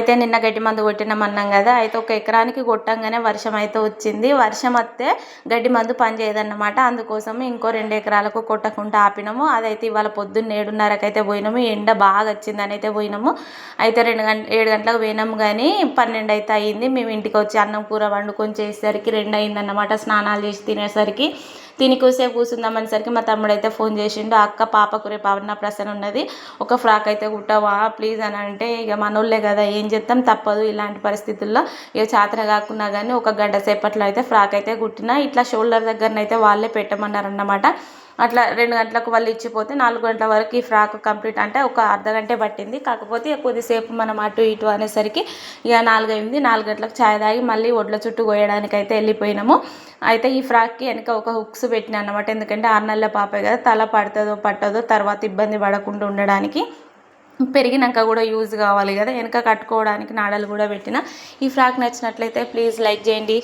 అయితే నిన్న గడ్డి మందు కొట్టినామన్నాం కదా. అయితే ఒక ఎకరానికి కొట్టంగానే వర్షం అయితే వచ్చింది. వర్షం వస్తే గడ్డి మందు పనిచేయదన్నమాట అందుకోసం ఇంకో రెండు ఎకరాలకు కొట్టకుండా ఆపినాము. అదైతే ఇవాళ పొద్దున్న ఏడున్నరకు అయితే పోయినాము. ఎండ బాగా వచ్చిందని అయితే పోయినాము. అయితే రెండు గంట ఏడు గంటలకు పోయినాము కానీ పన్నెండు అయితే అయ్యింది. మేము ఇంటికి వచ్చి అన్నం కూర వండుకొని చేసేసరికి రెండు అయిందన్నమాట స్నానాలు చేసి తినేసరికి. తిని కూసేపు కూర్చుందామనేసరికి మా తమ్ముడు అయితే ఫోన్ చేసిండు అక్క పాపకు రేపు అన్న ప్రసన్న ఉన్నది ఒక ఫ్రాక్ అయితే కుట్టవా ప్లీజ్ అని అంటే ఇక మనోళ్ళే కదా ఏం చేస్తాం తప్పదు ఇలాంటి పరిస్థితుల్లో. ఇక చాతర కాకున్నా కానీ ఒక గంట సేపట్లో అయితే ఫ్రాక్ అయితే కుట్టిన ఇట్లా షోల్డర్ దగ్గరనైతే వాళ్ళే పెట్టమన్నారు అన్నమాట అట్లా రెండు గంటలకు వాళ్ళు ఇచ్చిపోతే నాలుగు గంటల వరకు ఈ ఫ్రాక్ కంప్లీట్ అంటే ఒక అర్ధ గంటే పట్టింది. కాకపోతే కొద్దిసేపు మనం అటు ఇటు అనేసరికి ఇక నాలుగు అయింది నాలుగు గంటలకు ఛాయ్ తాగి మళ్ళీ ఒడ్ల చుట్టూ కోయడానికి అయితే వెళ్ళిపోయినాము. అయితే ఈ ఫ్రాక్కి వెనక ఒక హుక్స్ పెట్టిన అనమాట ఎందుకంటే ఆరు నెలల పాపే కదా తల పడుతుందో పట్టదో తర్వాత ఇబ్బంది పడకుండా ఉండడానికి పెరిగినాక కూడా యూజ్ కావాలి కదా. వెనక కట్టుకోవడానికి నాడలు కూడా పెట్టిన. ఈ ఫ్రాక్ నచ్చినట్లయితే ప్లీజ్ లైక్ చేయండి.